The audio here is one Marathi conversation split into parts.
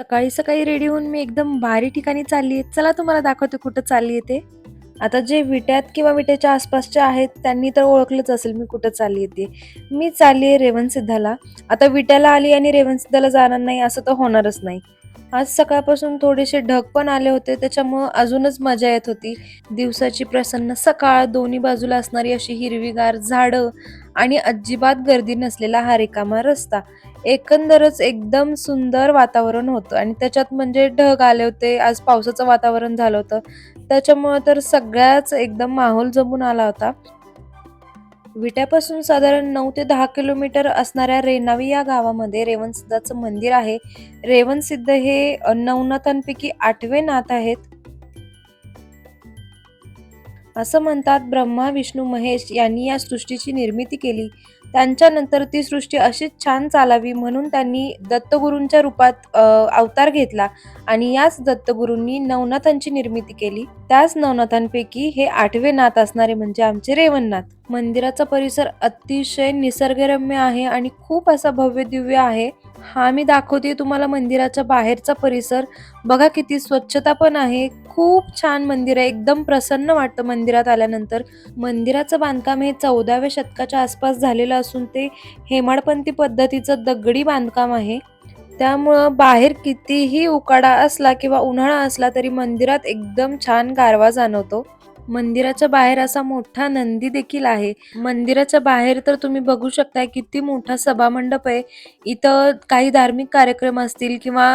सकाळी सकाळी रेडी होऊन मी एकदम भारी ठिकाणी चालली आहे. चला तुम्हाला दाखवते कुठं चालली आहे ते. आता जे विट्यात किंवा विट्याच्या आसपासच्या आहेत त्यांनी तर ओळखलंच असेल मी कुठं चालली येते ते. मी चालली आहे रेवणसिद्धाला. आता विट्याला आली आणि रेवणसिद्धाला जाणार नाही असं तर होणारच नाही. आज सकाळपासून थोडेसे ढग पण आले होते त्याच्यामुळं अजूनच मजा येत होती. दिवसाची प्रसन्न सकाळ दोन्ही बाजूला असणारी अशी हिरवीगार झाडं आणि अजिबात गर्दी नसलेला हा रिकामा रस्ता. एकंदरच एकदम सुंदर वातावरण होतं. आणि त्याच्यात म्हणजे ढग आले होते. आज पावसाचं वातावरण झालं होतं. त्याच्यामुळं तर सगळ्याच एकदम माहोल जमून आला होता. विट्यापासून साधारण नऊ ते दहा किलोमीटर असणाऱ्या रेणावी या गावामध्ये रेवणसिद्धाचं मंदिर आहे. रेवणसिद्ध हे नवनाथांपैकी आठवे नाथ आहेत. असं म्हणतात ब्रह्मा विष्णू महेश यांनी या सृष्टीची निर्मिती केली. त्यांच्यानंतर ती सृष्टी अशीच छान चालावी म्हणून त्यांनी दत्तगुरूंच्या रूपात अवतार घेतला आणि याच दत्तगुरूंनी नवनाथांची निर्मिती केली. त्याच नवनाथांपैकी हे आठवे नाथ असणारे म्हणजे आमचे रेवणनाथ. मंदिराचा परिसर अतिशय निसर्गरम्य आहे आणि खूप असा भव्य दिव्य आहे. हा मी दाखवते तुम्हाला मंदिराच्या बाहेरचा परिसर. बघा किती स्वच्छता पण आहे. खूप छान मंदिर आहे. एकदम प्रसन्न वाटतं मंदिरात आल्यानंतर. मंदिराचं बांधकाम हे चौदाव्या शतकाच्या आसपास झालेलं असून ते हेमाडपंथी पद्धतीचं दगडी बांधकाम आहे. त्यामुळं बाहेर कितीही उकाडा असला किंवा उन्हाळा असला तरी मंदिरात एकदम छान गारवा जाणवतो. मंदिराच्या बाहेर असा मोठा नंदी देखील आहे. मंदिराच्या बाहेर तर तुम्ही बघू शकताय किती मोठा सभामंडप आहे. इथं काही धार्मिक कार्यक्रम असतील किंवा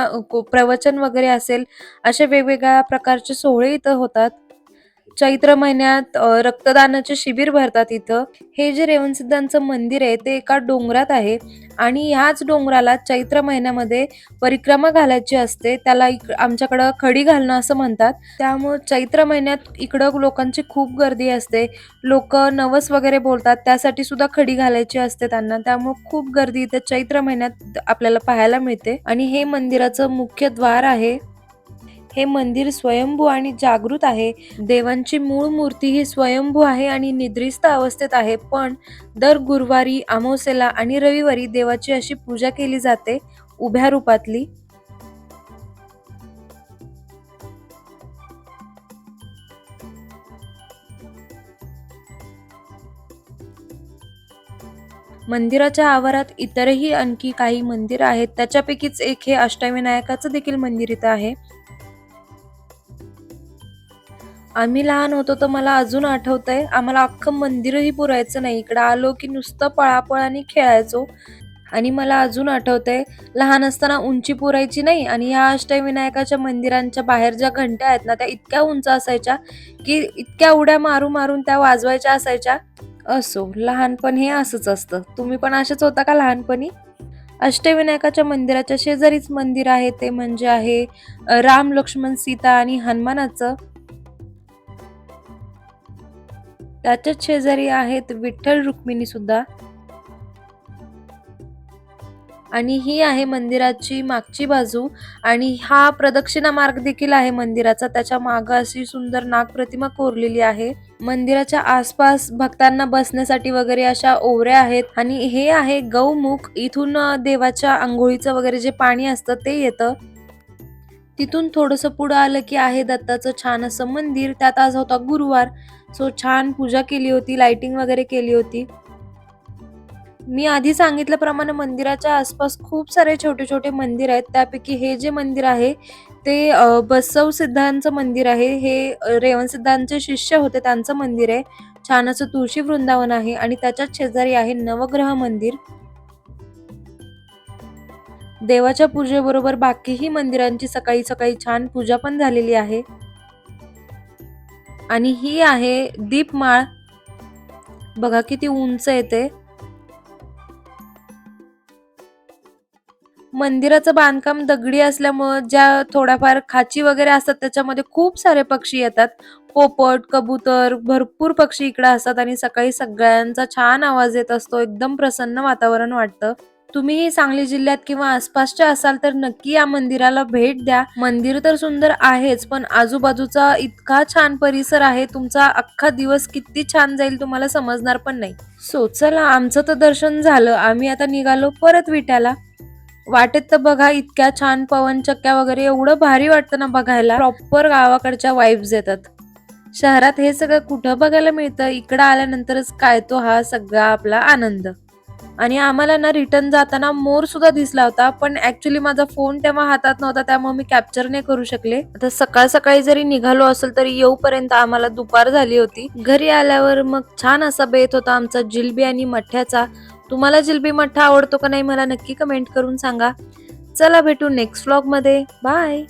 प्रवचन वगैरे असेल असे वेगवेगळ्या प्रकारचे सोहळे इथं होतात. चैत्र महिन्यात रक्तदानाचे शिबिर भरतात इथं. हे जे रेवणसिद्धांचं मंदिर आहे ते एका डोंगरात आहे आणि ह्याच डोंगराला चैत्र महिन्यामध्ये परिक्रमा घालायची असते. त्याला इक आमच्याकडं खडी घालणं असं म्हणतात. त्यामुळं चैत्र महिन्यात इकडं लोकांची खूप गर्दी असते. लोक नवस वगैरे बोलतात त्यासाठी सुद्धा खडी घालायची असते त्यांना. त्यामुळे खूप गर्दी इथे चैत्र महिन्यात आपल्याला पाहायला मिळते. आणि हे मंदिराचं मुख्य द्वार आहे. हे मंदिर स्वयंभू आणि जागृत आहे. देवांची मूळ मूर्ती ही स्वयंभू आहे आणि निद्रिस्त अवस्थेत आहे. पण दर गुरुवारी अमावस्येला आणि रविवारी देवाची अशी पूजा केली जाते. उभ्या रूपातली. मंदिराच्या आवारात इतरही आणखी काही मंदिर आहेत. त्याच्यापैकीच एक हे अष्टविनायकाचं देखील मंदिर इथं आहे. आम्ही लहान होतो तर मला अजून आठवतंय आम्हाला अख्खं मंदिरही पुरायचं नाही. इकडं आलो की नुसतं पळापळ आणि खेळायचो. आणि मला अजून आठवतंय लहान असताना उंची पुरायची नाही आणि ह्या अष्टविनायकाच्या मंदिरांच्या बाहेर ज्या घंट्या आहेत ना त्या इतक्या उंच असायच्या की इतक्या उड्या मारू मारून त्या वाजवायच्या असायच्या. असो लहानपण हे असंच असतं. तुम्ही पण असेच होता का लहानपणी? अष्टविनायकाच्या मंदिराच्या शेजारीच मंदिर आहे ते म्हणजे आहे राम लक्ष्मण सीता आणि हनुमानाचं. त्याच्याच शेजारी आहेत विठ्ठल रुक्मिणी सुद्धा. आणि ही आहे मंदिराची मागची बाजू आणि हा प्रदक्षिणा मार्ग देखील आहे मंदिराचा. त्याच्या माग अशी सुंदर नाग प्रतिमा कोरलेली आहे. मंदिराच्या आसपास भक्तांना बसण्यासाठी वगैरे अशा ओवऱ्या आहेत. आणि हे आहे गौमुख. इथून देवाच्या आंघोळीचं वगैरे जे पाणी असतं ते येतं. तिथून थोडंसं पुढं आलं की आहे दत्ताचं छान असं मंदिर. त्यात आज होता गुरुवार. सो छान पूजा केली होती लाइटिंग वगैरे केली होती. मी आधी सांगितल्याप्रमाणे मंदिराच्या आसपास खूप सारे छोटे छोटे मंदिर आहेत. त्यापैकी हे जे मंदिर आहे ते बसव सिद्धांचं मंदिर आहे. हे रेवण सिद्धांचे शिष्य होते त्यांचं मंदिर आहे. छान असं तुळशी वृंदावन आहे आणि त्याच्याच शेजारी आहे नवग्रह मंदिर. देवाच्या पूजेबरोबर बाकीही मंदिरांची सकाळी सकाळी छान पूजा पण झालेली आहे. आणि ही आहे दीपमाळ. बघा किती उंच येते मंदिराचं बांधकाम दगडी असल्यामुळं ज्या थोड्याफार खाची वगैरे असतात त्याच्यामध्ये खूप सारे पक्षी येतात. पोपट कबूतर भरपूर पक्षी इकडे असतात आणि सकाळी सगळ्यांचा छान आवाज येत असतो. एकदम प्रसन्न वातावरण वाटतं. तुम्हीही सांगली जिल्ह्यात किंवा आसपासच्या असाल तर नक्की या मंदिराला भेट द्या. मंदिर तर सुंदर आहेच पण आजूबाजूचा इतका छान परिसर आहे तुमचा अख्खा दिवस किती छान जाईल तुम्हाला समजणार पण नाही. सो चला आमचं तर दर्शन झालं. आम्ही आता निघालो परत विट्याला. वाटेत तर बघा इतक्या छान पवनचक्क्या वगैरे एवढं भारी वाटतं ना बघायला. प्रॉपर गावाकडच्या वाईब्स येतात. शहरात हे सगळं कुठं बघायला मिळतं? इकडं आल्यानंतरच काय तो हा सगळा आपला आनंद. आणि आम्हाला ना रिटर्न जाताना मोर सुद्धा दिसला होता पण ऍक्च्युली माझा फोन तेव्हा हातात नव्हता त्यामुळे मी कॅप्चर नाही करू शकले. आता सकाळ सकाळी जरी निघालो असेल तरी येऊपर्यंत आम्हाला दुपार झाली होती. घरी आल्यावर मग छान असा बेत होता आमचा जिलबी आणि मठ्याचा. तुम्हाला जिलबी मठ्ठा आवडतो का नाही मला नक्की कमेंट करून सांगा. चला भेटू नेक्स्ट व्लॉगमध्ये. बाय